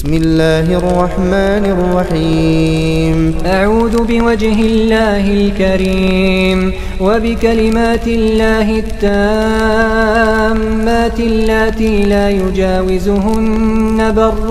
بسم الله الرحمن الرحيم. أعوذ بوجه الله الكريم وبكلمات الله التامات اللاتي لا يجاوزهن بر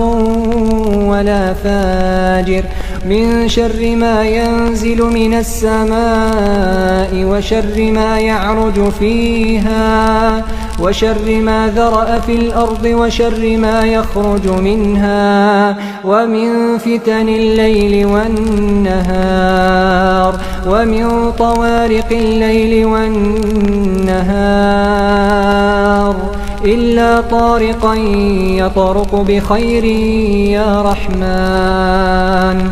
ولا فاجر. من شر ما ينزل من السماء وشر ما يعرج فيها. وشر ما ذرأ في الأرض وشر ما يخرج منها ومن فتن الليل والنهار ومن طوارق الليل والنهار إلا طارقا يطرق بخير يا رحمن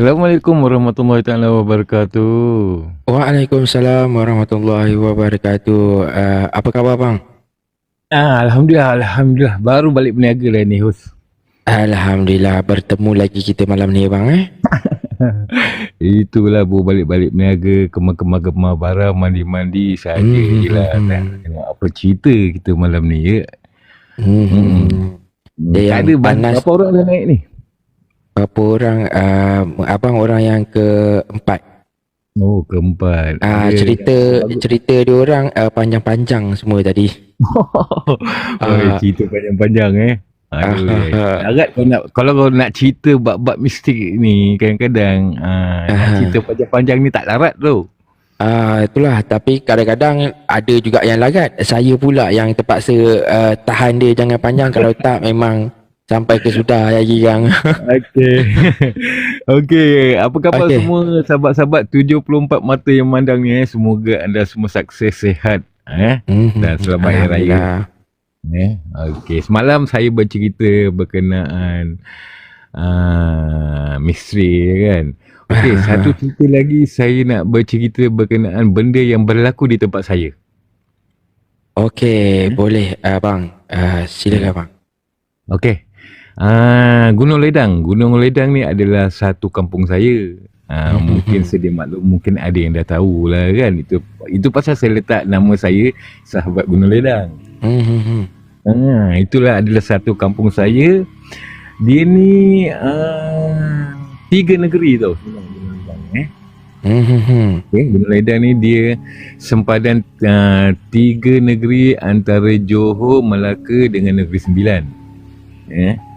Assalamualaikum warahmatullahi taala wabarakatuh. Waalaikumsalam warahmatullahi wabarakatuh. Uh, apa khabar bang? Ah, alhamdulillah, alhamdulillah. Baru balik berniaga lah ni, host. Alhamdulillah bertemu lagi kita malam ni bang eh. Itulah bu balik-balik berniaga, kemar-kemar-kemar barang, mandi-mandi saja Hmm, je lah. hmm, tengok apa cerita kita malam ni ya. Hmm. Hmm. Dia ada panas. berapa orang dah naik ni? Berapa orang uh, abang orang yang keempat. Oh, keempat. Ah Ada cerita yang- cerita dia orang uh, panjang-panjang semua tadi. oh, Ah. cerita panjang-panjang eh. Aduh, ah, Agak kau nak kalau kau nak cerita bab-bab mistik ni kadang-kadang nak Ah. cerita panjang-panjang ni tak larat tu. Ah itulah tapi kadang-kadang ada juga yang larat. Saya pula yang terpaksa uh, tahan dia jangan panjang kalau tak memang sampai ke sudah lagi kan. Okey. Okey, apa khabar Okey. semua sahabat-sahabat 74 mata yang memandang ni eh. Semoga anda semua sukses sihat eh. Dan selamat Hari Raya. Eh. Okey, semalam saya bercerita berkenaan uh, misteri kan. Okey, satu cerita lagi saya nak bercerita berkenaan benda yang berlaku di tempat saya. Okey, boleh abang. Uh, silakan bang. Okey. Ah, Gunung Ledang. Gunung Ledang ni adalah satu kampung saya. Ah, mungkin sedia maklum mungkin ada yang dah tahu lah kan. Itu itu pasal saya letak nama saya sahabat Gunung Ledang. Hmm, hmm, hmm. Ah, itulah adalah satu kampung saya. Dia ni ah, tiga negeri tau. Eh. Okay, Gunung Ledang ni dia sempadan uh, tiga negeri antara Johor, Melaka dengan Negeri Sembilan. Eh?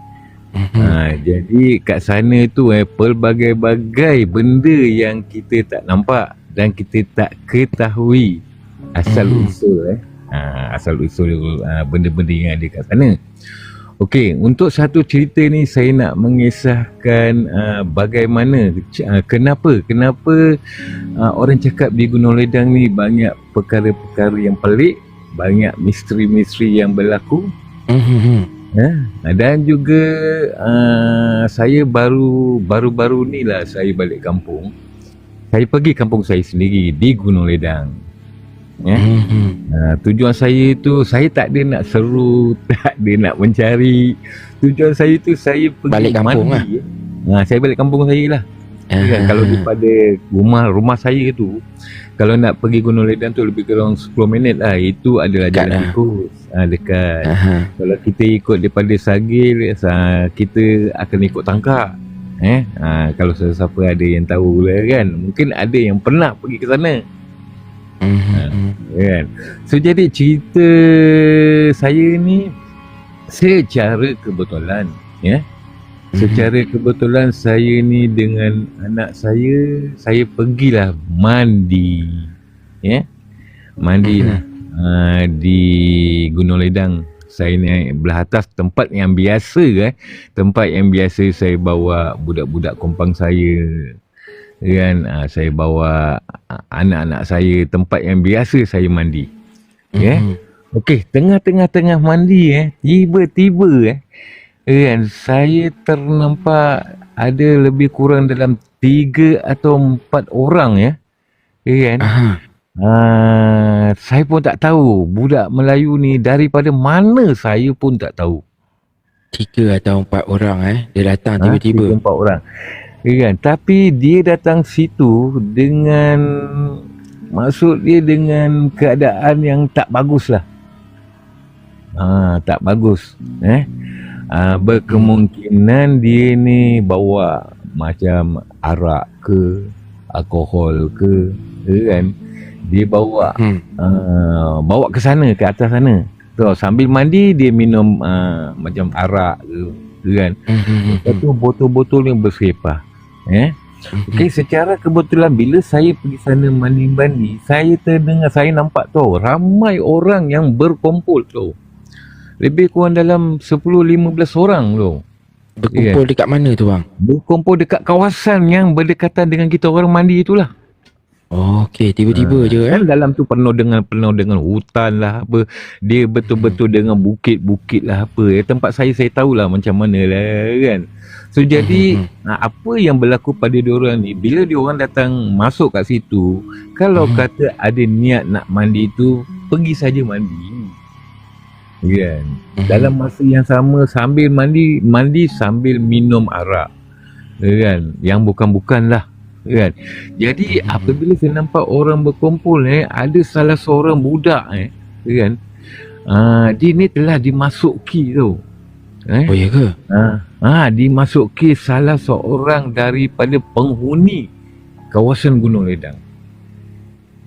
Hmm. Ha, jadi kat sana tu eh pelbagai-bagai benda yang kita tak nampak dan kita tak ketahui asal Mhm. usul eh. Ha, asal usul uh, benda-benda yang ada kat sana. Okey, untuk satu cerita ni saya nak mengisahkan uh, bagaimana uh, kenapa kenapa uh, orang cakap di Gunung Ledang ni banyak perkara-perkara yang pelik, banyak misteri-misteri yang berlaku Hmm, Ya, dan juga uh, saya baru baru-baru ni lah saya balik kampung. Saya pergi kampung saya sendiri di Gunung Ledang. Ya. Hmm. Uh, tujuan saya tu saya tak ada nak seru, tak ada nak mencari. Tujuan saya tu saya pergi Balik kampung lah. mandi. Ha, saya balik kampung saya lah. Kan, Ah, kalau daripada rumah rumah saya tu kalau nak pergi Gunung Ledang tu lebih kurang 10 minit lah. Itu adalah Dekat jalan lah. tikus. Ha, dekat. Aha. Kalau kita ikut daripada Sagil uh, kita akan ikut tangkak. Eh, uh, kalau siapa ada yang tahu lah kan. Mungkin ada yang pernah pergi ke sana, hmm, hmm. kan. So jadi cerita saya ni secara kebetulan, ya. Secara kebetulan saya ni dengan anak saya, saya pergilah mandi. Ya. Mandi lah. uh, di Gunung Ledang. Saya naik belah atas tempat yang biasa eh. Tempat yang biasa saya bawa budak-budak kompang saya. Kan uh, saya bawa anak-anak saya tempat yang biasa saya mandi. Ya. Hmm. Okey, tengah-tengah-tengah mandi eh, tiba-tiba eh kan saya ternampak ada lebih kurang dalam tiga atau empat orang ya. Ya kan? Aha. Ah, saya pun tak tahu budak Melayu ni daripada mana saya pun tak tahu. Tiga atau empat orang eh. Dia datang Ha, tiba-tiba. tiga, empat orang. Ya kan? Tapi dia datang situ dengan maksud dia dengan keadaan yang tak bagus lah. ha, tak bagus eh ha, berkemungkinan dia ni bawa macam arak ke alkohol ke ya kan dia bawa Hmm. uh, bawa ke sana ke atas sana so sambil mandi dia minum uh, macam arak ke ya kan Hmm, hmm, hmm, lepas tu botol-botol yang bersepah eh hmm. Okey, secara kebetulan bila saya pergi sana mandi-mandi, saya terdengar, saya nampak tau, ramai orang yang berkumpul tu. Lebih kurang dalam 10-15 orang tu. Berkumpul dekat mana tu bang? Berkumpul dekat kawasan yang berdekatan dengan kita orang mandi itulah. Oh, okey, tiba-tiba Ah, je eh. Kan dalam tu penuh dengan penuh dengan hutan lah apa. Dia betul-betul dengan bukit-bukit lah apa. Ya, tempat saya saya tahulah macam mana lah kan. So jadi Hmm, Nah, apa yang berlaku pada diorang ni bila diorang datang masuk kat situ kalau Hmm. kata ada niat nak mandi tu pergi saja mandi kan Hmm. dalam masa yang sama sambil mandi mandi sambil minum arak kan yang bukan-bukan lah kan jadi Hmm. apabila saya nampak orang berkumpul eh ada salah seorang budak eh kan ah dia ni telah dimasuki tu eh Oh, ya ke? Ha, ha dimasuki salah seorang daripada penghuni kawasan Gunung Ledang.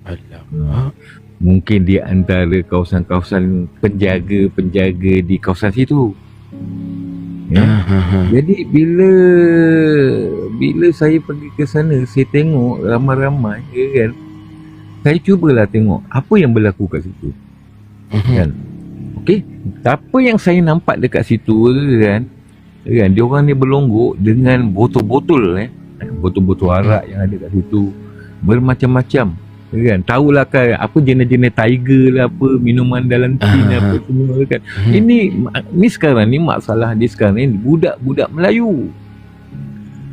Alamak. Mungkin dia antara kawasan-kawasan penjaga-penjaga di kawasan situ. Ya. Jadi bila bila saya pergi ke sana, saya tengok ramai-ramai, ya kan. Saya cubalah tengok apa yang berlaku kat situ. Kan? Okey, apa yang saya nampak dekat situ kan, kan dia orang ni berlonggok dengan botol-botol eh, botol-botol arak yang ada kat situ bermacam-macam. Kan, tahulah kan apa jenis-jenis tiger lah apa minuman dalam tin apa semua kan. Mhm. Ini ni sekarang ni masalah dia sekarang ni budak-budak Melayu.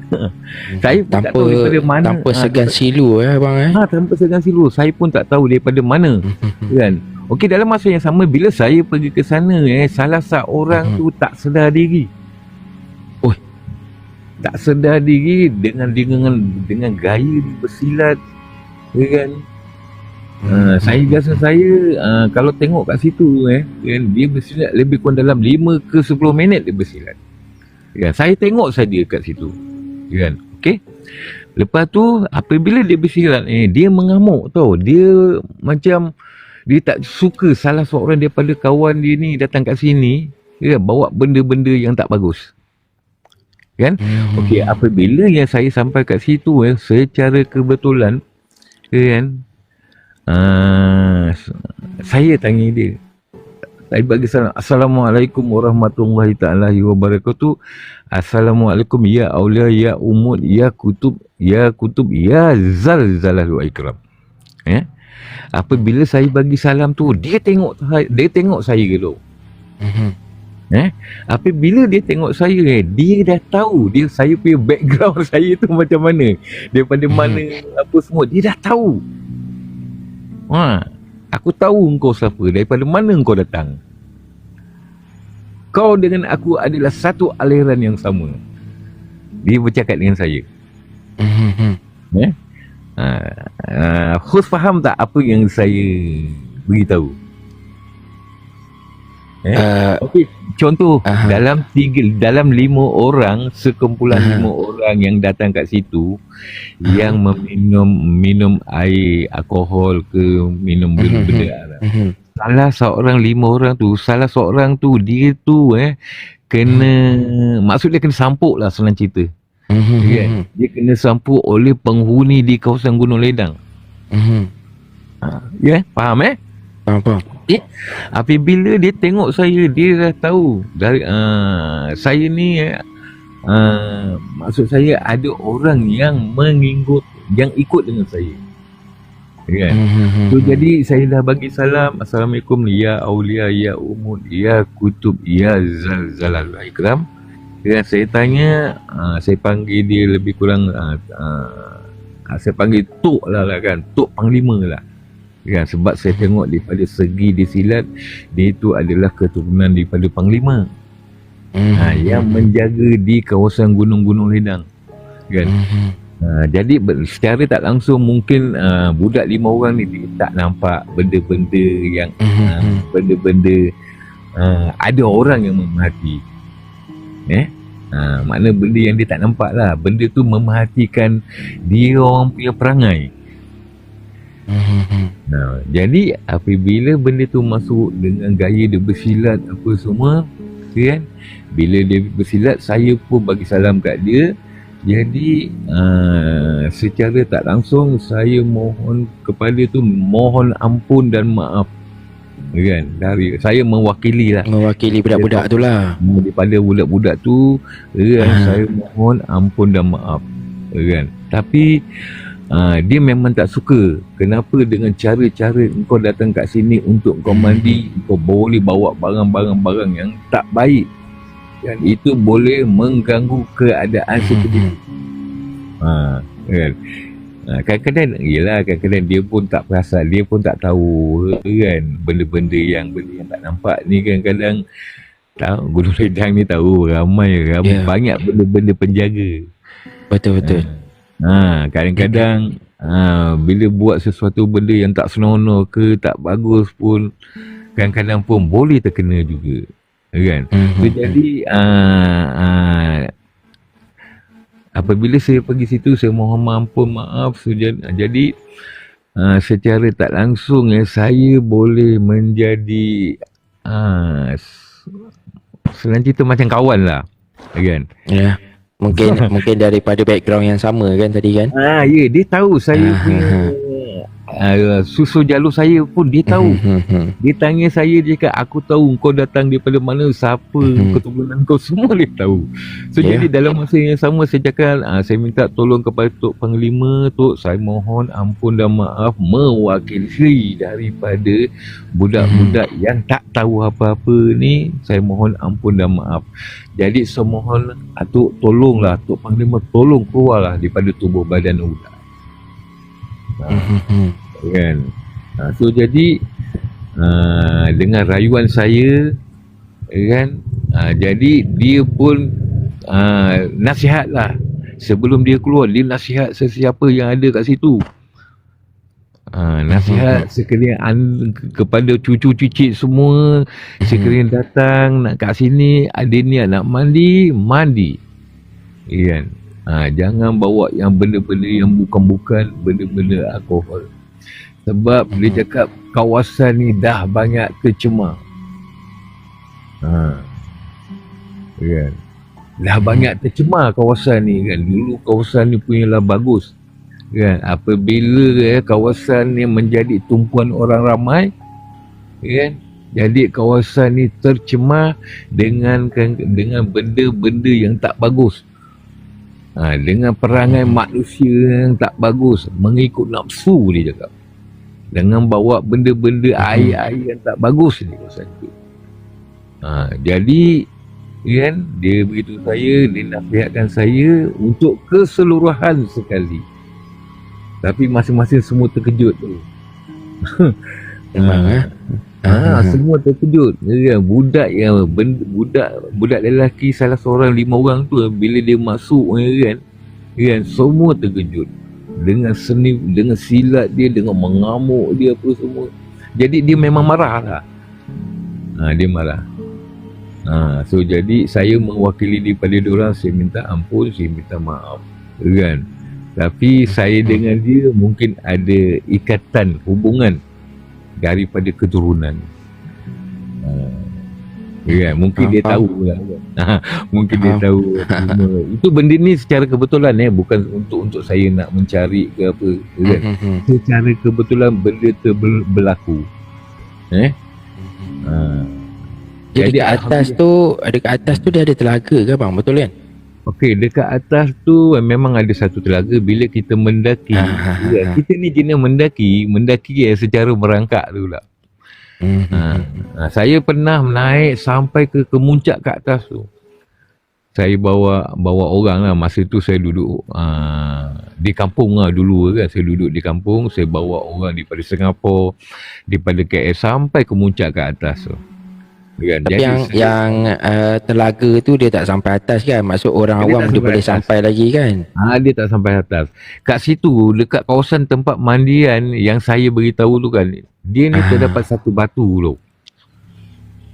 Saya pun tak tanpa tahu daripada mana. tanpa Ah, segan silu eh bang eh. Ha, tanpa segan silu. Saya pun tak tahu daripada mana kan okey dalam masa yang sama bila saya pergi ke sana eh salah seorang Mhm. tu tak sedar diri Oi. tak sedar diri dengan dengan dengan gaya bersilat ya kan Uh, saya rasa saya uh, kalau tengok kat situ eh kan dia bersilat lebih kurang dalam 5 ke 10 minit dia bersilat. Kan saya tengok saja kat situ. Kan okey. Lepas tu apabila dia bersilat eh dia mengamuk tau. Dia macam dia tak suka salah seorang daripada kawan dia ni datang kat sini ya bawa benda-benda yang tak bagus. Kan? Mhm. Okey, apabila yang saya sampai kat situ eh, secara kebetulan kan uh, saya tanya dia. Saya bagi salam. Assalamualaikum warahmatullahi taala wabarakatuh. Assalamualaikum ya aulia ya umud ya kutub ya kutub ya zal zalal wa ikram. Ya. Apabila saya bagi salam tu, dia tengok dia tengok saya gitu. Mhm. Apabila dia tengok saya eh, dia dah tahu dia saya punya background saya tu macam mana. Daripada Hmm. mana apa semua dia dah tahu. Ha, aku tahu engkau siapa, daripada mana engkau datang. Kau dengan aku adalah satu aliran yang sama. Dia bercakap dengan saya. Mhm. Ha, uh, Khus faham tak apa yang saya beritahu? Uh, Okey, contoh Aha. dalam tiga dalam lima orang sekumpulan Aha. lima orang yang datang kat situ yang meminum minum air alkohol ke minum benda-benda arak. mhm. Salah seorang lima orang tu, salah seorang tu dia tu eh kena maksud dia kena sampuk lah senang cerita. Mhm. Kan? Dia kena sampuk oleh penghuni di kawasan Gunung Ledang. Mhm. Ya, yeah? faham eh? Faham faham. Apabila dia tengok saya dia dah tahu dari uh, saya ni uh, maksud saya ada orang yang mengikut yang ikut dengan saya. Kan? Mhm. So jadi saya dah bagi salam Assalamualaikum ya aulia ya umud ya kutub ya zal zalal wa ikram. Dan saya tanya uh, saya panggil dia lebih kurang uh, uh, saya panggil tok lah, lah kan tok panglima lah kan sebab saya tengok daripada segi dia silat dia itu adalah keturunan daripada panglima Mhm. ha, yang menjaga di kawasan gunung-gunung ledang kan Mhm. ha, jadi secara tak langsung mungkin uh, budak lima orang ni dia tak nampak benda-benda yang uh, Mhm. benda-benda uh, ada orang yang memerhati. Eh? Ha, makna benda yang dia tak nampak lah. Benda tu memerhatikan dia orang punya perangai. Mhm. Nah, jadi apabila benda tu masuk dengan gaya dia bersilat apa semua, kan? Bila dia bersilat, saya pun bagi salam kat dia. Jadi uh, secara tak langsung saya mohon kepada tu mohon ampun dan maaf kan dari saya mewakili lah Mewakili budak-budak tu lah. daripada budak-budak tu kan Ah. saya mohon ampun dan maaf kan tapi uh, dia memang tak suka. Kenapa dengan cara-cara kau datang kat sini untuk kau mandi kau boleh bawa barang-barang-barang yang tak baik? Kan itu boleh mengganggu keadaan seperti Mhm. ha kan? Ha, kadang-kadang Yelah kadang-kadang dia pun tak perasan Dia pun tak tahu kan? Benda-benda yang Benda yang tak nampak ni kan kadang Tahu Gunung Ledang ni tahu Ramai ramai Ya. Banyak benda-benda penjaga. Betul betul. ha, Kadang-kadang ha, Bila buat sesuatu benda yang tak senonoh ke Tak bagus pun Kadang-kadang pun boleh terkena juga Kan Mhm. So, jadi uh, uh, apabila saya pergi situ saya mohon ampun maaf so, jadi, jadi uh, secara tak langsung ya saya boleh menjadi uh, senang cerita macam kawan lah kan Ya. Mungkin mungkin daripada background yang sama kan tadi kan? ah ya dia tahu saya Ah, punya uh, susu jalur saya pun dia tahu Mhm. Dia tanya saya dia cakap aku tahu kau datang daripada mana siapa keturunan kau semua dia tahu. So Ya. jadi dalam masa yang sama saya cakap ah, saya minta tolong kepada Tok Panglima Tok saya mohon ampun dan maaf mewakili daripada budak-budak yang tak tahu apa-apa ni saya mohon ampun dan maaf. Jadi saya mohon ah, Tok tolonglah Tok Panglima tolong keluarlah daripada tubuh badan budak. Mhm. Kan? Ha, so jadi uh, dengan rayuan saya kan? Uh, jadi dia pun uh, nasihat lah. Sebelum dia keluar dia nasihat sesiapa yang ada kat situ. Uh, nasihat sekiranya an, kepada cucu cicit semua sekiranya datang nak kat sini ada niat nak mandi mandi. Kan? Ha, jangan bawa yang benda-benda yang bukan-bukan benda-benda alkohol sebab dia cakap kawasan ni dah banyak tercemar ha. kan? Dah banyak tercemar kawasan ni kan? Dulu kawasan ni punyalah bagus kan? Apabila eh, kawasan ni menjadi tumpuan orang ramai kan? Jadi kawasan ni tercemar dengan dengan benda-benda yang tak bagus. Ha, dengan perangai manusia yang tak bagus mengikut nafsu dia cakap dengan bawa benda-benda air-air yang tak bagus di kawasan tu ha, jadi kan dia beritahu saya dia nasihatkan saya untuk keseluruhan sekali. Tapi masing-masing semua terkejut tu. Memang eh. Ha, semua terkejut. Ya, budak yang benda, budak budak lelaki salah seorang lima orang tu bila dia masuk kan, kan semua terkejut dengan seni dengan silat dia dengan mengamuk dia apa semua. Jadi dia memang marah lah. Ha, dia marah. Ha, so jadi saya mewakili daripada dia orang saya minta ampun, saya minta maaf. Kan? Tapi saya dengan dia mungkin ada ikatan hubungan daripada keturunan. Ya, mungkin dia tahu lah. Ha, mungkin dia tahu. Itu benda ni secara kebetulan eh bukan untuk untuk saya nak mencari ke apa kan. Mhm. Secara kebetulan benda tu ber- berlaku. Eh? Ha. Jadi dekat atas tu, dekat atas tu dia ada telaga ke bang? Betul kan? Okey, dekat atas tu eh, memang ada satu telaga bila kita mendaki. Ah, ah, ya, ah. kita ni jenis mendaki, mendaki eh, secara merangkak tu pula. Mhm. Ha, ha, saya pernah naik sampai ke kemuncak ke atas tu. Saya bawa bawa orang lah. Masa tu saya duduk uh, di kampung lah dulu kan. Saya duduk di kampung. Saya bawa orang daripada Singapura, daripada KL sampai kemuncak ke atas tu. Kan? Tapi yang saya- yang uh, telaga tu dia tak sampai atas kan? Maksud orang Dia awam dia boleh atas. sampai lagi kan? Ah dia tak sampai atas. Kat situ dekat kawasan tempat mandian yang saya beritahu tu kan, dia ni Ah. terdapat satu batu tu.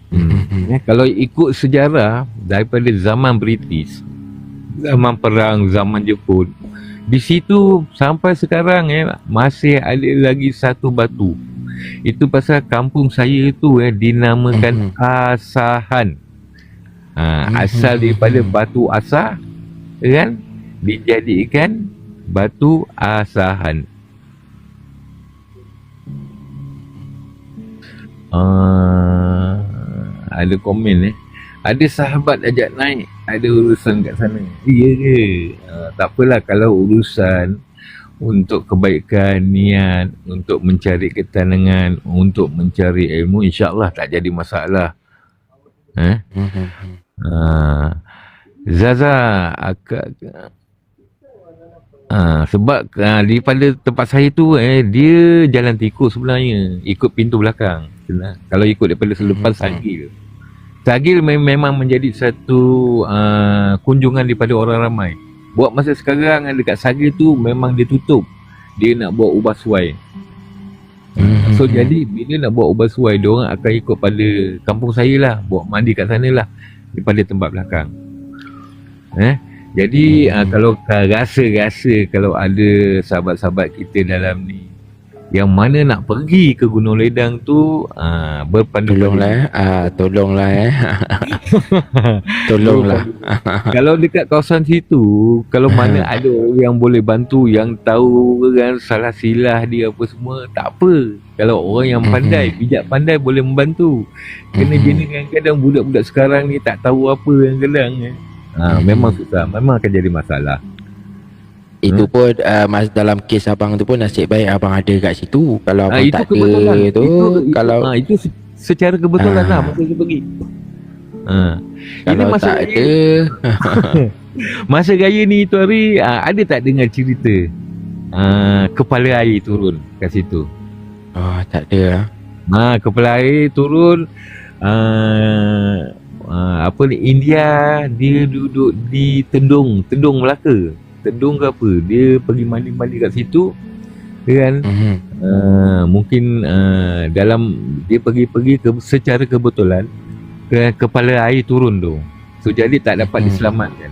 Hmm. Eh, kalau ikut sejarah daripada zaman British, zaman perang, zaman Jepun, di situ sampai sekarang eh masih ada lagi satu batu. Itu pasal kampung saya itu eh dinamakan Mhm. Asahan. Ha, Mhm. asal daripada batu asah kan dijadikan batu asahan. Uh, ada komen eh. Ada sahabat ajak naik, ada urusan kat sana. Ya ke? Uh, tak apalah kalau urusan untuk kebaikan niat, untuk mencari ketenangan, untuk mencari ilmu, insya-Allah tak jadi masalah. Eh? Uh, Zaza akak Ah, sebab ah, daripada tempat saya tu eh dia jalan tikus sebenarnya ikut pintu belakang Senang. kalau ikut daripada selepas Hmm. Sagil Sagil me- memang menjadi satu ah, kunjungan daripada orang ramai buat masa sekarang eh, dekat Sagil tu memang dia tutup dia nak buat ubah suai Mhm. So jadi bila nak buat ubah suai dia orang akan ikut pada kampung saya lah buat mandi kat sana lah daripada tempat belakang. Eh jadi Hmm. uh, kalau ka- rasa-rasa kalau ada sahabat-sahabat kita dalam ni yang mana nak pergi ke Gunung Ledang tu uh, berpandu Tolonglah eh. Ah, tolonglah eh. tolonglah. kalau dekat kawasan situ kalau mana ada orang yang boleh bantu yang tahu kan salah silah dia apa semua tak apa kalau orang yang pandai bijak pandai boleh membantu kena Mhm. jenis kadang-kadang budak-budak sekarang ni tak tahu apa yang kadang eh. ha, memang susah memang akan jadi masalah Itu pun uh, mas dalam kes abang tu pun nasib baik abang ada kat situ. Kalau ha, abang itu tak kebetulan ada tu itu, kalau ha, itu se- secara kebetulan Ah. lah masa saya pergi ha. kalau masa tak raya- ada Masa raya ni tu hari uh, ada tak dengar cerita uh, kepala air turun kat situ? oh tak ada. Ha, kepala air turun uh, uh, apa ni India dia duduk di Tendung, Tendung Melaka. Tendung ke apa? Dia pergi mandi-mandi kat situ kan Mhm. uh, mungkin uh, dalam dia pergi-pergi ke, secara kebetulan ke, kepala air turun tu. So jadi tak dapat Hmm. diselamatkan.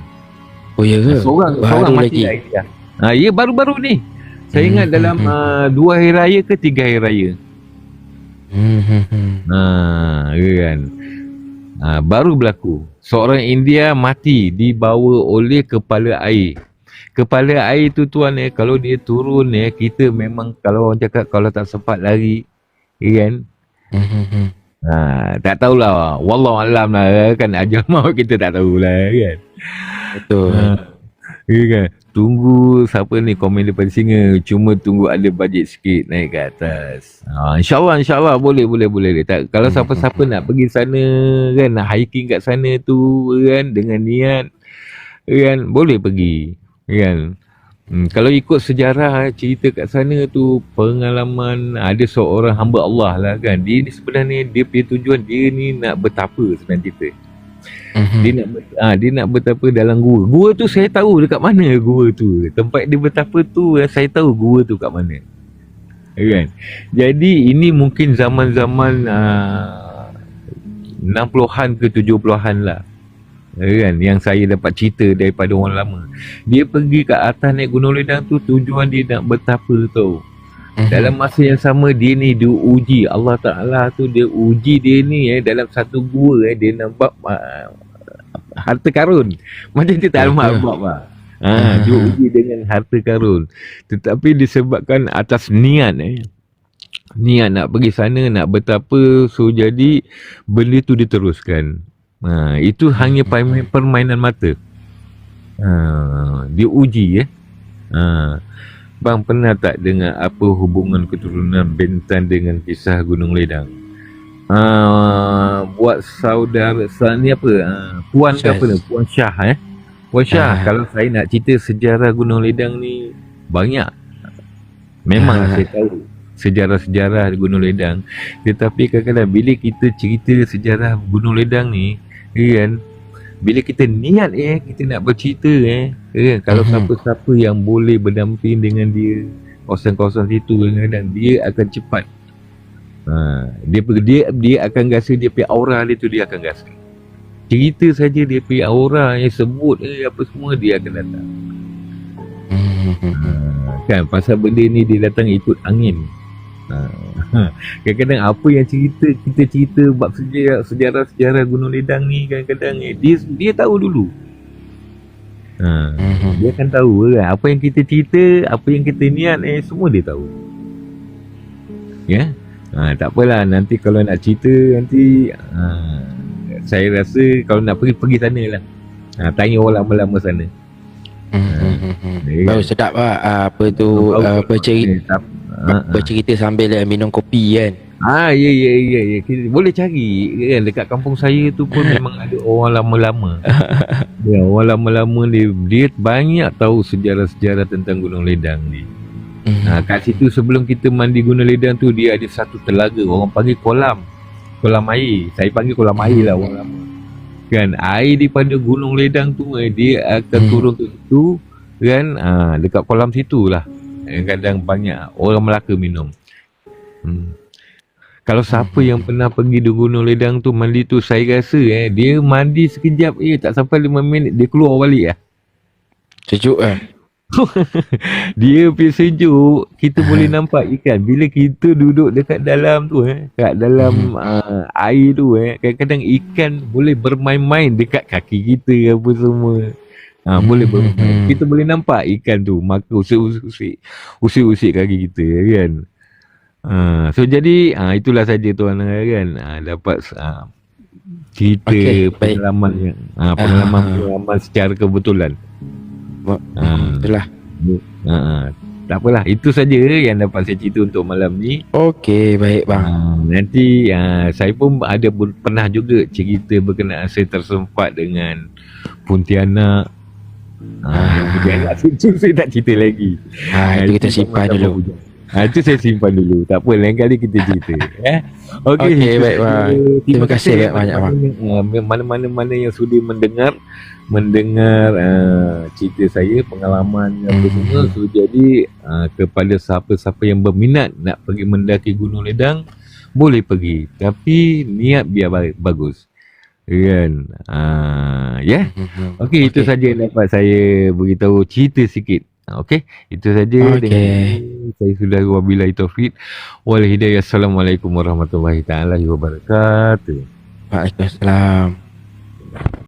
Oh ya ke? Seorang Baru seorang mati lagi. India. Ha, ya baru-baru ni. Saya Hmm, ingat hmm, dalam hmm. uh, dua hari raya ke tiga hari raya. Mhm. Ha, ya kan. Ha, baru berlaku. Seorang India mati dibawa oleh kepala air. Kepala air tu tuan eh kalau dia turun eh kita memang kalau orang cakap kalau tak sempat lari ya kan? Mhm. Ha, tak tahulah. Wallahu alam lah kan? Ajal maut kita tak tahulah kan? Betul. Ha. Ya kan? Tunggu siapa ni komen daripada singa. Cuma tunggu ada bajet sikit naik ke atas. Ha, InsyaAllah insyaAllah. Boleh boleh boleh. Tak, Kalau Hmm, siapa-siapa nak pergi sana kan? Nak hiking kat sana tu kan? Dengan niat kan? Boleh pergi kan Hmm, kalau ikut sejarah cerita kat sana tu pengalaman ada seorang hamba Allah lah kan dia ni sebenarnya dia punya tujuan dia ni nak bertapa sebenarnya Mhm. dia nak ah dia nak bertapa dalam gua. Gua tu saya tahu dekat mana gua tu. Tempat dia bertapa tu eh, saya tahu gua tu kat mana. Kan? Jadi ini mungkin zaman-zaman uh, 60-an ke 70-an lah. Ya Kan? Yang saya dapat cerita daripada orang lama. Dia pergi ke atas naik Gunung Ledang tu tujuan dia nak bertapa tau. Mhm. Dalam masa yang sama dia ni diuji Allah Ta'ala tu dia uji dia ni eh dalam satu gua eh dia nampak uh, harta karun. Macam cerita Ya, Al-Ma'bab lah. Ha, Hmm. dia uji dengan harta karun. Tetapi disebabkan atas niat eh. Niat nak pergi sana, nak bertapa. So jadi benda tu diteruskan. Ha, itu hanya permain- permainan mata. Ha, dia uji eh. Ha, Bang pernah tak dengar apa hubungan keturunan Bentan dengan kisah Gunung Ledang? Uh, buat saudara sa- ni apa? Uh, Puan ke Syah. apa ni? Puan Syah eh. Puan Syah, Ah. kalau saya nak cerita sejarah Gunung Ledang ni banyak. Memang Ah. saya tahu sejarah-sejarah Gunung Ledang. Tetapi kadang-kadang bila kita cerita sejarah Gunung Ledang ni, ya kan? Bila kita niat eh kita nak bercerita eh, ya kan? Kalau Mhm. siapa-siapa yang boleh berdamping dengan dia kawasan-kawasan situ kadang-kadang dia akan cepat Ha, dia dia dia akan rasa dia punya aura dia tu dia akan rasa. Cerita saja dia punya aura yang sebut eh apa semua dia akan datang. Hmm. Ha, kan pasal benda ni dia datang ikut angin. Ha, kadang-kadang apa yang cerita kita cerita bab sejarah sejarah sejarah Gunung Ledang ni kadang-kadang eh, dia dia tahu dulu. Ha, Hmm. dia akan tahu kan apa yang kita cerita, apa yang kita niat eh semua dia tahu. Ya. Ha, tak apalah nanti kalau nak cerita nanti ha, saya rasa kalau nak pergi pergi sana lah. Ha, tanya orang lama-lama sana. Hmm. Ya, Baru sedap lah ah, apa tu ah, bercerita, eh, ha. bercerita sambil ah, minum kopi kan. Ah ya ya ya ya kita boleh cari kan dekat kampung saya tu pun memang ada orang lama-lama. ya orang lama-lama dia dia banyak tahu sejarah-sejarah tentang Gunung Ledang ni. Hmm. Ha, kat situ sebelum kita mandi Gunung Ledang tu dia ada satu telaga orang panggil kolam. Kolam air. Saya panggil kolam air lah orang lama. Kan air daripada Gunung Ledang tu eh, dia akan Hmm. turun ke situ kan ha, dekat kolam situ lah. Kadang banyak orang Melaka minum. Hmm. Kalau siapa yang pernah pergi di Gunung Ledang tu mandi tu saya rasa eh dia mandi sekejap eh tak sampai 5 minit dia keluar balik lah. Sejuk kan. Dia punya sejuk Kita boleh nampak ikan. Bila kita duduk dekat dalam tu eh Kat dalam uh, air tu eh Kadang-kadang ikan boleh bermain-main Dekat kaki kita apa semua. Ha, Boleh bermain Kita boleh nampak ikan tu Maka usik-usik Usik-usik kaki kita kan? Ha, So jadi ha, Itulah saja tuan kan? Ha, Dapat ha, Cerita baik. pengalaman yang ha, Pengalaman-pengalaman secara kebetulan Ha. Itulah. Ha, tak apalah itu saja yang dapat saya cerita untuk malam ni. Okey, baik bang. Ha, nanti ha, saya pun ada pernah juga cerita berkenaan saya tersempat dengan Pontianak. Ha, Ah. yang Pontianak tu saya tak cerita lagi. Ha, itu kita simpan dulu. apa. Ha, itu saya simpan dulu. Tak apa, lain kali kita cerita. eh? Okey, itu baik, bang. Terima kasih banyak, bang. Uh, mana-mana mana yang sudi mendengar mendengar uh, cerita saya, pengalaman apa Hmm. semua. So jadi uh, kepada siapa-siapa yang berminat nak pergi mendaki Gunung Ledang, boleh pergi. Tapi niat biar ba- bagus. Kan? Uh, ya. Yeah? Hmm. Okey, itu saja yang dapat saya beritahu cerita sikit. Okey, itu saja dengan saya sudah wabillahi taufik wal hidayah. Assalamualaikum warahmatullahi taala wabarakatuh. Waalaikumsalam.